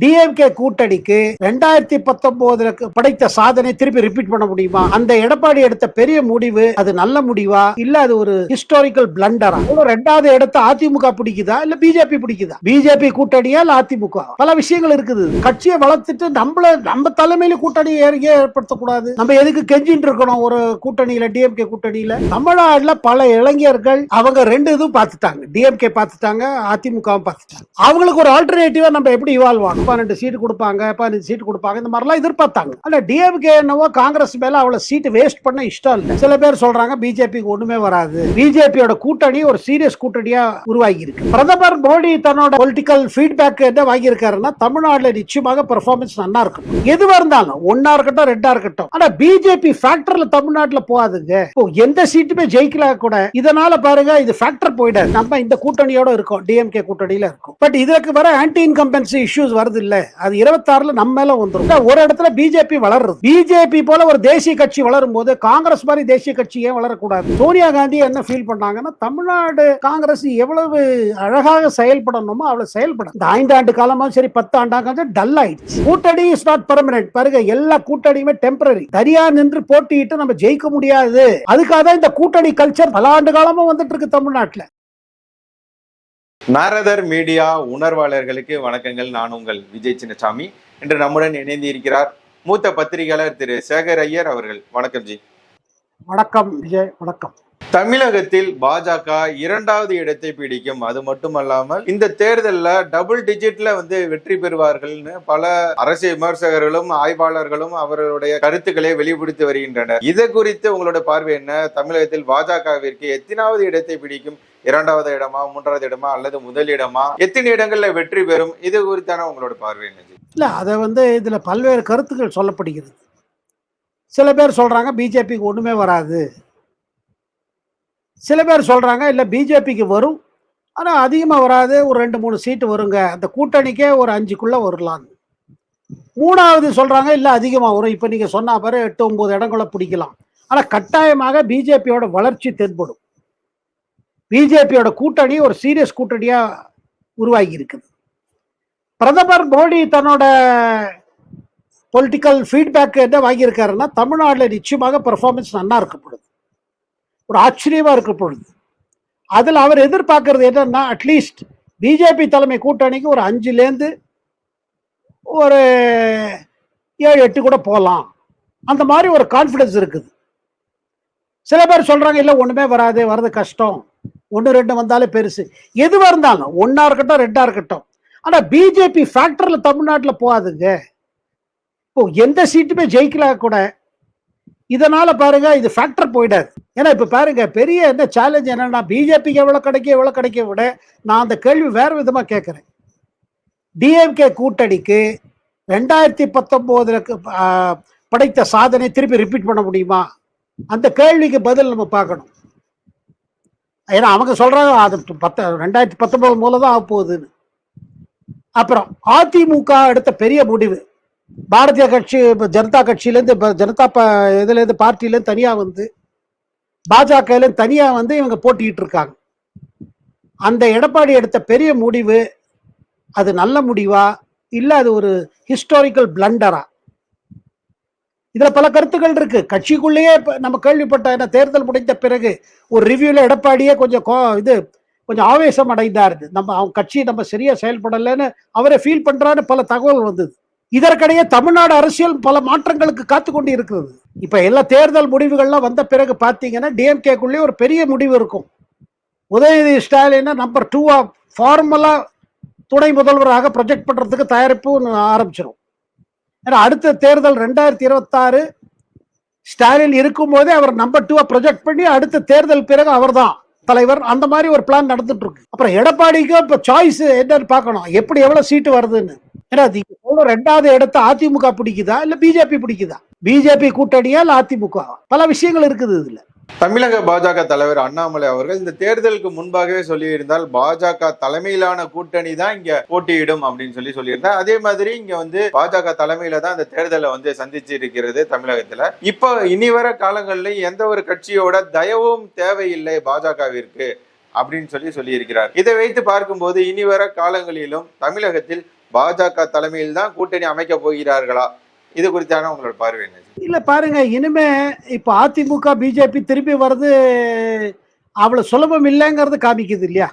DMK கூட்டணிக்கு ரெண்டாயிரத்தி பத்தொன்பதுல படைத்த சாதனை திருப்பி ரிப்பீட் பண்ண முடியுமா? அந்த எடப்பாடி எடுத்த பெரிய முடிவு அது நல்ல முடிவா? இல்ல அது ஒரு ஹிஸ்டாரிக்கல் பிளண்டரா ரெண்டாவது இடத்த அதிமுக பிடிக்குதா? இல்ல பிஜேபி பிடிக்குதா? பிஜேபி கூட்டணியா இல்ல அதிமுக பல விஷயங்கள் இருக்குது. கட்சியை வளர்த்துட்டு நம்மள நம்ம தலைமையில கூட்டணி ஏறிய ஏற்படுத்தக்கூடாது. நம்ம எதுக்கு கெஞ்சின்னு இருக்கணும் ஒரு கூட்டணியில டிஎம்கே கூட்டணியில? தமிழ்நாடுல பல இளைஞர்கள் அவங்க ரெண்டு இதுவும் பார்த்துட்டாங்க. டிஎம்கே பார்த்துட்டாங்க அதிமுகவும் பார்த்துட்டாங்க. அவங்களுக்கு ஒரு ஆல்டர்னேட்டிவா நம்ம எப்படி இவால்வ் ஆகும் பன்னெண்டு சீட்டு கொடுப்பாங்க பதினஞ்சு சீட்டு கொடுப்பாங்க இந்த மாதிரிலாம் எதிர்பார்த்தாங்க. ஆனா டிஎம்கே என்னவோ காங்கிரஸ் மேல அவ்வளவு சீட்டு வேஸ்ட் பண்ண இஷ்டம் இல்லை. சில பேர் சொல்றாங்க பிஜேபிக்கு ஒண்ணுமே வராது. பிஜேபியோட கூட்டணி ஒரு சீரியஸ் கூட்டணியா உருவாகி இருக்கு பிரதமர் மோடி தன்னோட பொலிட்டிக்கல் ஃபீட்பேக் என்ன வாங்கியிருக்காருன்னா தமிழ்நாட்டுல நிச்சயமாக பெர்ஃபார்மன்ஸ் நல்லா இருக்கும். எதுவா இருந்தாலும் ஒன்னா இருக்கட்டும் ரெண்டா இருக்கட்டும். ஆனா பிஜேபி ஃபேக்டர்ல தமிழ்நாட்டுல போகாதுங்க. எந்த சீட்டுமே ஜெயிக்கல கூட இதனால பாருங்க இது ஃபேக்டர் போயிடாது. நம்ம இந்த கூட்டணியோட இருக்கோம் டிஎம்கே கூட்டணியில இருக்கும். பட் இதுக்கு வர ஆன்டி இன்கம்பன்சி இஷ்யூஸ் வருது. இல்ல அது இருபத்தாறுல நம்ம மேல வந்துரும். ஒரு இடத்துல பிஜேபி வளர்றது. பிஜேபி போல ஒரு தேசிய கட்சி வளரும் போது காங்கிரஸ் மாதிரி தேசிய கட்சி ஏன் வளரக்கூடாது? சோனியா காந்தி என்ன ஃபீல் பண்ணாங்கன்னா தமிழ்நாடு காங்கிரஸ் எவ்வளவு அழகாக செயல்படணுமோ அவ்வளவு செயல்பட. இந்த ஐந்தாண்டு காலமா சரி பத்து ஆண்டாங்க டல் ஆயிடுச்சு. கூட்டணி இஸ் நாட் பெர்மனன்ட் பாருங்க எல்லா கூட்டணியுமே டெம்பரரி தனியா நின்று போட்டியிட்டு நம்ம ஜெயிக்க முடியாது. அதுக்காக தான் இந்த கூட்டணி கல்ச்சர் பல ஆண்டு காலமா வந்துட்டு இருக்கு தமிழ்நாட்டுல. நாரதர் மீடியா உணர்வாளர்களுக்கு வணக்கங்கள். நான் உங்கள் விஜய் சின்னசாமி. இன்று நம்முடன் இணைந்து இருக்கிறார் மூத்த பத்திரிகையாளர் திரு சேகர் ஐயர் அவர்கள். வணக்கம் ஜி. வணக்கம் விஜய் வணக்கம். தமிழகத்தில் பாஜக இரண்டாவது இடத்தை பிடிக்கும். அது மட்டுமல்லாமல் இந்த தேர்தல்ல டபுள் டிஜிட்ல வந்து வெற்றி பெறுவார்கள்னு பல அரசியல் விமர்சகர்களும் ஆய்வாளர்களும் அவர்களுடைய கருத்துக்களை வெளிப்படுத்தி வருகின்றனர். இது குறித்து உங்களோட பார்வை என்ன? தமிழகத்தில் பாஜகவிற்கு எத்தனாவது இடத்தை பிடிக்கும்? இரண்டாவது இடமா மூன்றாவது இடமா அல்லது முதல் இடமா எத்தனை இடங்கள்ல வெற்றி பெறும் இது குறித்தான உங்களோட பார்வை என்னது இல்ல அதை வந்து இதுல பல்வேறு கருத்துக்கள் சொல்லப்படுகிறது. சில பேர் சொல்றாங்க பிஜேபிக்கு ஒண்ணுமே வராது. சில பேர் சொல்றாங்க இல்ல பிஜேபிக்கு வரும் ஆனால் அதிகமாக வராது ஒரு ரெண்டு மூணு சீட்டு வருங்க அந்த கூட்டணிக்கே ஒரு அஞ்சுக்குள்ளே வரலாம். மூணாவது சொல்கிறாங்க இல்லை அதிகமாக வரும் இப்போ நீங்கள் சொன்னால் பாரு எட்டு ஒம்பது இடங்களை பிடிக்கலாம். ஆனால் கட்டாயமாக பிஜேபியோட வளர்ச்சி தென்படும். பிஜேபியோட கூட்டணி ஒரு சீரியஸ் கூட்டணியா உருவாகி இருக்குது பிரதமர் மோடி தன்னோட பொலிட்டிக்கல் ஃபீட்பேக் என்ன வாங்கியிருக்காருன்னா தமிழ்நாட்டில் நிச்சயமாக பெர்ஃபார்மன்ஸ் நல்லா இருக்க பொழுது. ஒரு ஆச்சரியமாக இருக்க பொழுது. அதில் அவர் எதிர்பார்க்கறது என்னன்னா அட்லீஸ்ட் பிஜேபி தலைமை கூட்டணிக்கு ஒரு அஞ்சுலேருந்து ஒரு ஏழு எட்டு கூட போகலாம். அந்த மாதிரி ஒரு கான்ஃபிடன்ஸ் இருக்குது. சில பேர் சொல்கிறாங்க இல்லை ஒன்றுமே வராது வர்றது கஷ்டம். ஒன்று ரெண்டு வந்தாலே பெருசு. எதுவாக இருந்தாலும் ஒன்றா இருக்கட்டும் ரெண்டாக இருக்கட்டும். ஆனால் பிஜேபி ஃபேக்டரில் தமிழ்நாட்டில் போகாதுங்க. இப்போ எந்த சீட்டுமே ஜெயிக்கல கூட இதனால் பாருங்க இது ஃபேக்டர் போயிடாது. ஏன்னா இப்போ பாருங்க பெரிய என்ன சேலஞ்ச் என்னன்னா பிஜேபிக்கு எவ்வளோ கிடைக்க எவ்வளோ கிடைக்க விட நான் அந்த கேள்வி வேறு விதமாக கேட்குறேன் டிஎம்கே கூட்டணிக்கு ரெண்டாயிரத்தி பத்தொம்போதில் படைத்த சாதனை திருப்பி ரிப்பீட் பண்ண முடியுமா? அந்த கேள்விக்கு பதில் நம்ம பார்க்கணும். ஏன்னா அவங்க சொல்றாங்க அது பத்த ரெண்டாயிரத்தி பத்தொன்பது மூலம் தான் ஆக போகுதுன்னு. அப்புறம் அதிமுக எடுத்த பெரிய முடிவு. பாரதிய கட்சி ஜனதா கட்சியிலேருந்து இப்போ ஜனதா ப இதுலேருந்து பார்ட்டிலேருந்து தனியாக வந்து பாஜகலேருந்து தனியாக வந்து இவங்க போட்டிக்கிட்டு இருக்காங்க. அந்த எடப்பாடி எடுத்த பெரிய முடிவு அது நல்ல முடிவா? இல்லை அது ஒரு ஹிஸ்டாரிக்கல் பிளண்டரா இதுல பல கருத்துக்கள் இருக்கு. கட்சிக்குள்ளேயே இப்போ நம்ம கேள்விப்பட்ட என்ன தேர்தல் முடிந்த பிறகு ஒரு ரிவ்யூல எடப்பாடியே கொஞ்சம் கோ- இது கொஞ்சம் ஆவேசம் அடைந்தார். நம்ம அவங்க கட்சி நம்ம சரியா செயல்படலைன்னு அவரை ஃபீல் பண்றான்னு பல தகவல் வந்தது. இதற்கிடையே தமிழ்நாடு அரசியல் பல மாற்றங்களுக்கு காத்து கொண்டு இருக்கிறது இப்ப எல்லா தேர்தல் முடிவுகள்லாம் வந்த பிறகு பாத்தீங்கன்னா டிஎம்கேக்குள்ளேயே ஒரு பெரிய முடிவு இருக்கும். உதயநிதி ஸ்டாலினை நம்பர் டூவா ஃபார்மலா துணை முதல்வராக ப்ரொஜெக்ட் பண்றதுக்கு தயாரிப்பு ஆரம்பிச்சிடும் ஏன்னா அடுத்த தேர்தல் ரெண்டாயிரத்தி இருபத்தாறு ஸ்டாலின் இருக்கும்போதே அவர் நம்பர் டூவா ப்ரொஜெக்ட் பண்ணி அடுத்த தேர்தல் பிறகு அவர்தான் தலைவர். அந்த மாதிரி ஒரு பிளான் நடந்துட்டு இருக்கு அப்புறம் எடப்பாடிக்கு இப்போ சாய்ஸ் என்னன்னு பார்க்கணும். எப்படி எவ்வளவு சீட்டு வருதுன்னு. ஏன்னா அது ரெண்டாவது இடத்த அதிமுக பிடிக்குதா? இல்லை பிஜேபி பிடிக்குதா? பிஜேபி கூட்டணியா இல்லை அதிமுக பல விஷயங்கள் இருக்குது இதுல. தமிழக பாஜக தலைவர் அண்ணாமலை அவர்கள் இந்த தேர்தலுக்கு முன்பாகவே சொல்லியிருந்தால் பாஜக தலைமையிலான கூட்டணி தான் இங்க போட்டியிடும் அப்படின்னு சொல்லி சொல்லியிருந்தார். அதே மாதிரி இங்க வந்து பாஜக தலைமையில தான் இந்த தேர்தலை வந்து சந்திச்சு இருக்கிறது தமிழகத்துல. இப்ப இனி வர காலங்களில் எந்த ஒரு கட்சியோட தயவும் தேவையில்லை பாஜகவிற்கு அப்படின்னு சொல்லி சொல்லியிருக்கிறார். இதை வைத்து பார்க்கும்போது இனி வர காலங்களிலும் தமிழகத்தில் பாஜக தலைமையில் தான் கூட்டணி அமைக்க போகிறார்களா? இது குறித்தான உங்களோட பார்வை என்ன? இல்ல பாருங்க இனிமே இப்ப அதிமுக பிஜேபி திருப்பி வர்றது அவ்வளவு சுலபம் இல்லைங்கிறது காமிக்குது இல்லையா?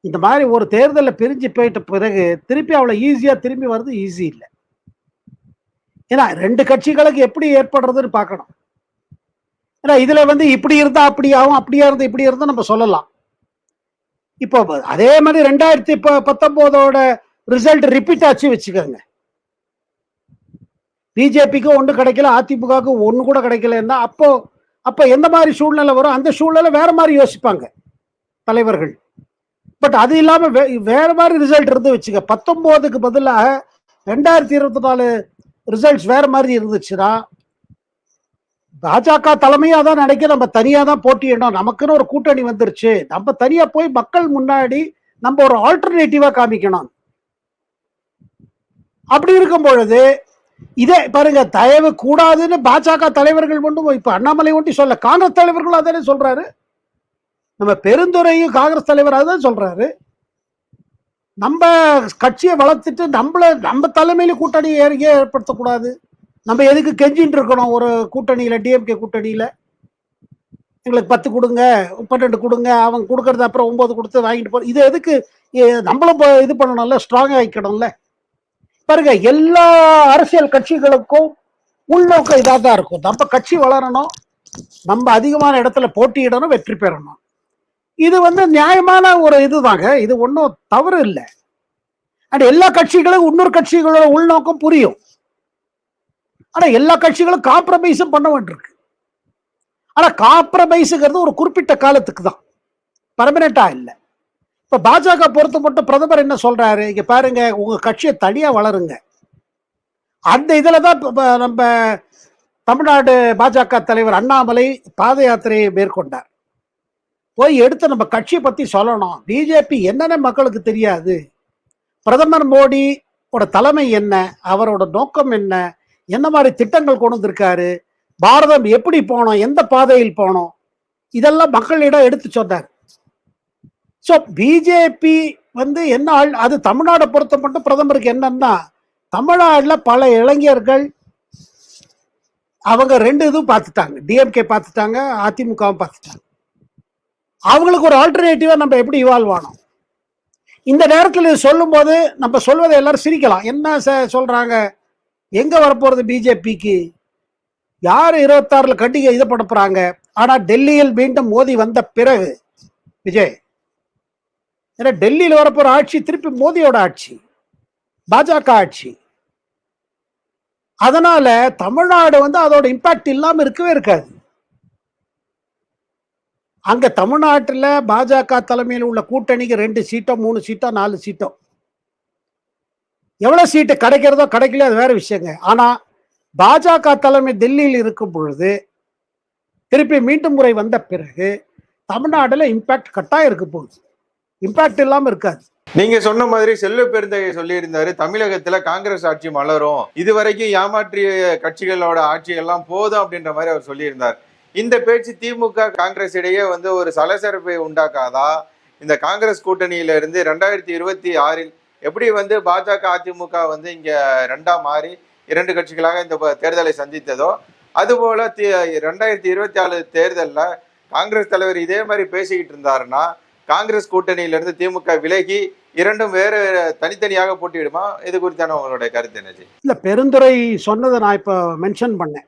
இந்த மாதிரி ஒரு தேர்தலில் பிரிஞ்சு போயிட்ட பிறகு திருப்பி அவ்வளோ ஈஸியா திரும்பி வர்றது ஈஸி இல்லை. ஏன்னா ரெண்டு கட்சிகளுக்கு எப்படி ஏற்படுறதுன்னு பார்க்கணும். ஏன்னா இதுல வந்து இப்படி இருந்தா அப்படி ஆகும் அப்படியா இருந்தா இப்படி இருந்தா நம்ம சொல்லலாம். இப்போ அதே மாதிரி ரெண்டாயிரத்தி ப- பத்தொன்பதோட ரிசல்ட் ரிப்பீட் ஆச்சு வச்சுக்கோங்க. பிஜேபிக்கும் ஒன்று கிடைக்கல அதிமுகவுக்கு ஒன்று கூட கிடைக்கலன்னா அப்போ அப்போ எந்த மாதிரி சூழ்நிலை வரும்? அந்த சூழ்நிலை வேற மாதிரி யோசிப்பாங்க தலைவர்கள். பட் அது இல்லாமல் வே- வேற மாதிரி ரிசல்ட் இருந்து வச்சுக்க பத்தொம்போதுக்கு பதிலாக ரெண்டாயிரத்தி இருபத்தி நாலு ரிசல்ட்ஸ் வேற மாதிரி இருந்துச்சுன்னா பாஜக தலைமையாக தான் நினைக்க நம்ம தனியாக தான் போட்டியிடணும். நமக்குன்னு ஒரு கூட்டணி வந்துருச்சு. நம்ம தனியாக போய் மக்கள் முன்னாடி நம்ம ஒரு ஆல்டர்னேட்டிவாக காமிக்கணும். அப்படி இருக்கும் பொழுது இதே பாருங்க தயவு கூடாதுன்னு பாஜக தலைவர்கள் மட்டும் இப்ப அண்ணாமலை ஒட்டி சொல்ல காங்கிரஸ் தலைவர்களும் அதானே சொல்றாரு? நம்ம பெருந்துறையும் காங்கிரஸ் தலைவர் அதான் சொல்றாரு. நம்ம கட்சியை வளர்த்துட்டு நம்மள நம்ம தலைமையில கூட்டணி ஏ- ஏற்படுத்தக்கூடாது. நம்ம எதுக்கு கெஞ்சின்னு இருக்கணும் ஒரு கூட்டணியில டிஎம்கே கூட்டணியில? எங்களுக்கு பத்து கொடுங்க பன்னெண்டு கொடுங்க அவங்க கொடுக்கறது அப்புறம் ஒன்பது கொடுத்து வாங்கிட்டு போ இது எதுக்கு நம்மளும் இப்போ இது பண்ணணும்ல ஸ்ட்ராங் ஆகிக்கணும்ல பாருங்க எல்லா அரசியல் கட்சிகளுக்கும் உள்நோக்கம் இதாக தான் இருக்கும். நம்ம கட்சி வளரணும் நம்ம அதிகமான இடத்துல போட்டியிடணும் வெற்றி பெறணும். இது வந்து நியாயமான ஒரு இதுதாங்க. இது ஒன்றும் தவறு இல்லை. அண்ட் எல்லா கட்சிகளும் இன்னொரு கட்சிகளோட உள்நோக்கம் புரியும். ஆனா எல்லா கட்சிகளும் காம்ப்ரமைஸும் பண்ண வேண்டியிருக்கு. ஆனா காம்ப்ரமைஸுங்கிறது ஒரு குறிப்பிட்ட காலத்துக்கு தான் பர்மனெண்ட்டாக இல்லை. இப்ப பாஜக பொறுத்த மட்டும் பிரதமர் என்ன சொல்றாரு? இங்க பாருங்க உங்க கட்சியை தனியா வளருங்க. அந்த இதில் தான் நம்ம தமிழ்நாடு பாஜக தலைவர் அண்ணாமலை பாத யாத்திரையை மேற்கொண்டார். போய் எடுத்து நம்ம கட்சியை பத்தி சொல்லணும். பிஜேபி என்னென்ன மக்களுக்கு தெரியாது. பிரதமர் மோடி ஓட தலைமை என்ன? அவரோட நோக்கம் என்ன? என்ன மாதிரி திட்டங்கள் கொண்டு வந்திருக்காரு? பாரதம் எப்படி போனோம் எந்த பாதையில் போனோம் இதெல்லாம் மக்களிடம் எடுத்து சொன்னார். ஸோ பிஜேபி வந்து என்ன ஆள்? அது தமிழ்நாடை பொறுத்த மட்டும் பிரதமருக்கு என்னன்னா தமிழ்நாடுல பல இளைஞர்கள் அவங்க ரெண்டு இதுவும் பார்த்துட்டாங்க. டிஎம்கே பார்த்துட்டாங்க அதிமுகவும் பார்த்துட்டாங்க. அவங்களுக்கு ஒரு ஆல்டர்னேட்டிவா நம்ம எப்படி இவால்வ் ஆனோம்? இந்த நேரத்தில் இது சொல்லும்போது நம்ம சொல்வதை எல்லாரும் சிரிக்கலாம். என்ன ச- சொல்றாங்க? எங்க வரப்போறது பிஜேபிக்கு யார் இருபத்தாறுல கட்டிக்க இதை படப்புறாங்க போறாங்க? ஆனா டெல்லியில் மீண்டும் மோதி வந்த பிறகு விஜய் ஏன்னா டெல்லியில் வரப்போற ஆட்சி திருப்பி மோதியோட ஆட்சி பாஜக ஆட்சி. அதனால தமிழ்நாடு வந்து அதோட இம்பாக்ட் இல்லாம இருக்கவே இருக்காது. அங்க தமிழ்நாட்டில் பாஜக தலைமையில் உள்ள கூட்டணிக்கு ரெண்டு சீட்டோ மூணு சீட்டோ நாலு சீட்டோ. எவ்வளோ சீட்டு கிடைக்கிறதோ கிடைக்கலையோ அது வேற விஷயங்க. ஆனால் பாஜக தலைமை டெல்லியில் இருக்கும் பொழுது திருப்பி மீண்டும் முறை வந்த பிறகு தமிழ்நாட்டில் இம்பாக்ட் கட்டாயம் இருக்க போகுது. இம்பாக்ட் இல்லாம இருக்காது. நீங்க சொன்ன மாதிரி செல்வ பெருந்தகை சொல்லியிருந்தாரு. தமிழகத்துல காங்கிரஸ் ஆட்சி மலரும். இது வரைக்கும் ஏமாற்றிய கட்சிகளோட ஆட்சி எல்லாம் போதும் அப்படின்ற மாதிரி அவர் சொல்லியிருந்தார். இந்த பேச்சு திமுக காங்கிரஸ் இடையே வந்து ஒரு சலசலப்பை உண்டாக்காதா? இந்த காங்கிரஸ் கூட்டணியில இருந்து ரெண்டாயிரத்தி இருபத்தி ஆறில் எப்படி வந்து பாஜக அதிமுக வந்து இங்க ரெண்டா மாறி இரண்டு கட்சிகளாக இந்த தேர்தலை சந்தித்ததோ அதுபோல தி- ரெண்டாயிரத்தி இருபத்தி ஆறு தேர்தலில் காங்கிரஸ் தலைவர் இதே மாதிரி பேசிக்கிட்டு இருந்தாருன்னா காங்கிரஸ் கூட்டணியிலிருந்து திமுக விலகி இரண்டும் வேறு தனித்தனியாக போட்டியிடுமா? இது குறித்தான உங்களுடைய கருத்து என்னச்சு இல்ல பெருந்துரை சொன்னதை நான் இப்போ மென்ஷன் பண்ணேன்.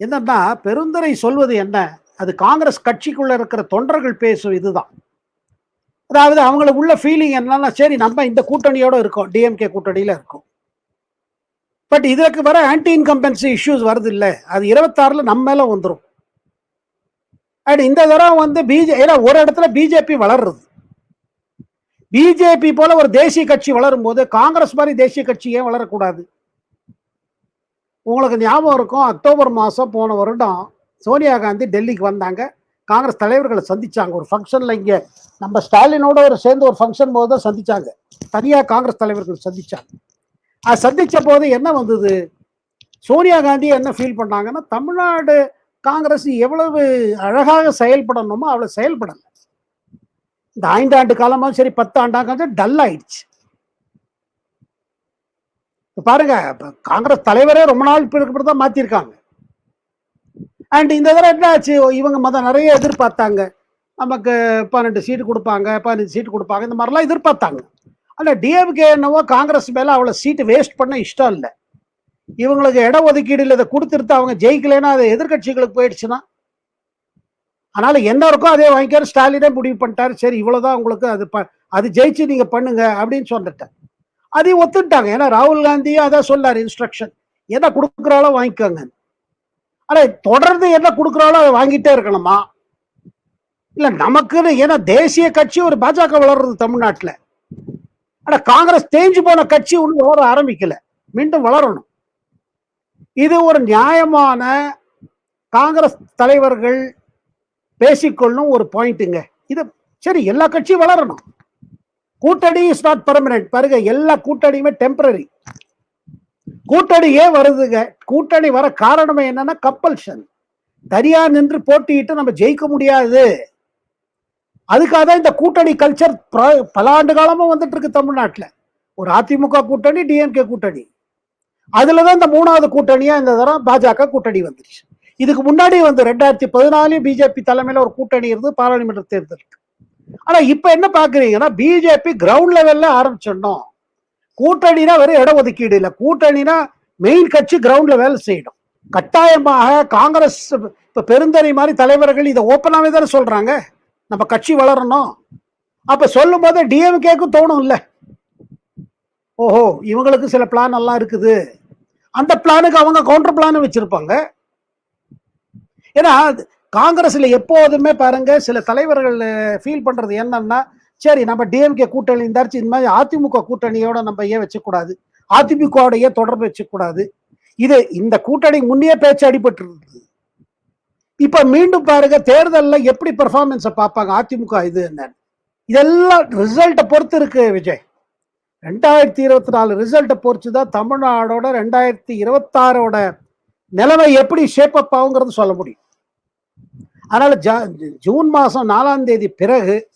என்னன்னா பெருந்துரை சொல்வது என்ன? அது காங்கிரஸ் கட்சிக்குள்ள இருக்கிற தொண்டர்கள் பேசும் இதுதான். அதாவது அவங்களுக்கு உள்ள ஃபீலிங் என்னன்னா சரி நம்ம இந்த கூட்டணியோட இருக்கோம் டிஎம்கே கூட்டணியில இருக்கோம். பட் இதற்கு வர ஆன்டி இன்கம்பன்சி இஷ்யூஸ் வருது இல்லை? அது இருபத்தாறுல நம்ம மேல வந்துடும் அண்ட் இந்த தடவை வந்து பிஜே ஏன்னா ஒரு இடத்துல பிஜேபி வளர்றது. பிஜேபி போல ஒரு தேசிய கட்சி வளரும் போது காங்கிரஸ் மாதிரி தேசிய கட்சி ஏன் வளரக்கூடாது? உங்களுக்கு ஞாபகம் இருக்கும் அக்டோபர் மாதம் போன வருடம் சோனியா காந்தி டெல்லிக்கு வந்தாங்க. காங்கிரஸ் தலைவர்களை சந்திச்சாங்க. ஒரு ஃபங்க்ஷனில் இங்கே நம்ம ஸ்டாலினோட ஒரு சேர்ந்து ஒரு ஃபங்க்ஷன் போது தான் சந்திச்சாங்க. தனியாக காங்கிரஸ் தலைவர்கள் சந்திச்சாங்க. அது சந்தித்த போது என்ன வந்தது? சோனியா காந்தி என்ன ஃபீல் பண்ணாங்கன்னா தமிழ்நாடு காங்கிரஸ் எவ்வளவு அழகாக செயல்படணுமோ அவ்வளோ செயல்படலை. இந்த ஐந்தாண்டு காலமாக சரி பத்து ஆண்டாங்க டல் ஆயிடுச்சு. பாருங்க காங்கிரஸ் தலைவரே ரொம்ப நாள் பிறகு தான் மாத்திருக்காங்க. அண்ட் இந்த தடவை என்ன ஆச்சு? இவங்க மதம் நிறைய எதிர்பார்த்தாங்க. நமக்கு பன்னெண்டு சீட்டு கொடுப்பாங்க பதினஞ்சு சீட்டு கொடுப்பாங்க இந்த மாதிரிலாம் எதிர்பார்த்தாங்க. ஆனால் டிஎம்கே என்னவோ காங்கிரஸ் மேல அவ்வளோ சீட்டு வேஸ்ட் பண்ண இஷ்டம் இல்லை. இவங்களுக்கு இட ஒதுக்கீடுல இதை கொடுத்துருத்து அவங்க ஜெயிக்கலைன்னா அது எதிர்க்கட்சிகளுக்கு போயிடுச்சுன்னா? அதனால என்ன இருக்கோ அதே வாங்கிக்காரு ஸ்டாலினே முடிவு பண்ணிட்டாரு. சரி இவ்வளவுதான் உங்களுக்கு அது ப- அது ஜெயிச்சு நீங்க பண்ணுங்க அப்படின்னு சொல்லிட்டேன் அதையும் ஒத்துட்டாங்க ஏன்னா ராகுல் காந்தியும் அதான் சொல்லாரு இன்ஸ்ட்ரக்ஷன் என்ன கொடுக்குறாளோ வாங்கிக்கோங்க. ஆனா தொடர்ந்து என்ன கொடுக்குறாளோ அதை வாங்கிட்டே இருக்கணுமா? இல்ல நமக்குன்னு ஏன்னா தேசிய கட்சி ஒரு பாஜக வளர்றது தமிழ்நாட்டுல. ஆனா காங்கிரஸ் தேஞ்சு போன கட்சி ஒன்று வளர ஆரம்பிக்கல. மீண்டும் வளரணும். இது ஒரு நியாயமான காங்கிரஸ் தலைவர்கள் பேசிக்கொள்ளும் ஒரு பாயிண்ட்டுங்க. இது சரி எல்லா கட்சியும் வளரணும். கூட்டணி இஸ் நாட் பெர்மனன்ட் பாருங்க எல்லா கூட்டணியுமே டெம்பரரி கூட்டணி ஏன் வருதுங்க? கூட்டணி வர காரணமே என்னன்னா கம்பல்ஷன் தனியா நின்று போட்டியிட்டு நம்ம ஜெயிக்க முடியாது. அதுக்காக தான் இந்த கூட்டணி கல்ச்சர் பல ஆண்டு காலமும் வந்துட்டு இருக்கு தமிழ்நாட்டில். ஒரு அதிமுக கூட்டணி டிஎம்கே கூட்டணி. அதுலதான் இந்த மூணாவது கூட்டணியா இந்த தரம் பாஜக கூட்டணி வந்துருச்சு இதுக்கு முன்னாடி வந்து ரெண்டாயிரத்தி பதினாலையும் பிஜேபி தலைமையில ஒரு கூட்டணி இருந்து பாராளுமன்ற தேர்தலுக்கு ஆனா இப்ப என்ன பாக்குறீங்கன்னா பிஜேபி கிரவுண்ட் லெவல்ல ஆரம்பிச்சிடணும். கூட்டணினா வெறும் இட ஒதுக்கீடு இல்லை. கூட்டணினா மெயின் கட்சி கிரவுண்ட்ல வேலை செய்யணும். கட்டாயமாக காங்கிரஸ் இப்ப பெருந்தரை மாதிரி தலைவர்கள் இதை ஓப்பனாவே தானே சொல்றாங்க. நம்ம கட்சி வளரணும். அப்ப சொல்லும் போது டிஎம்கேக்கும் தோணும் இல்ல. ஓஹோ இவங்களுக்கு சில பிளான் எல்லாம் இருக்குது. அந்த பிளானுக்கு அவங்க கவுண்டர் பிளான் வச்சிருப்பாங்க. ஏன்னா காங்கிரஸ்ல எப்போதுமே பாருங்க சில தலைவர்கள் ஃபீல் பண்றது என்னன்னா சரி நம்ம டிஎம்கே கூட்டணி இருந்தாச்சு இந்த மாதிரி அதிமுக கூட்டணியோட நம்ம ஏன் வச்சக்கூடாது? அதிமுகவோடைய தொடர்பு வச்சக்கூடாது. இது இந்த கூட்டணி முன்னே பேச்சு அடிபட்டு இருந்தது இப்ப மீண்டும் பாருங்க தேர்தலில் எப்படி பெர்ஃபார்மன்ஸை பார்ப்பாங்க அதிமுக இது என்ன இதெல்லாம் ரிசல்ட்டை பொறுத்து இருக்கு விஜய். ரெண்டாயிரத்தி இருபத்தி நாலு ரிசல்ட்டை பொறுத்து தான் தமிழ்நாடோட ரெண்டாயிரத்தி இருபத்தாறோட நிலைமை எப்படி ஷேப் அப் ஆகுங்கிறது சொல்ல முடியும். அதனால ஜா- ஜூன் மாசம் நாலாம் தேதி பிறகு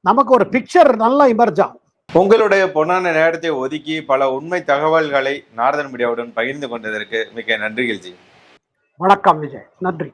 நமக்கு ஒரு பிக்சர் நல்லா இமர்ஜ் ஆகும். உங்களுடைய பொன்னான நேரத்தை ஒதுக்கி பல உண்மை தகவல்களை நாரதன் மீடியாவுடன் பகிர்ந்து கொண்டதற்கு மிக்க நன்றிகள் ஜி. வணக்கம் விஜய். நன்றி.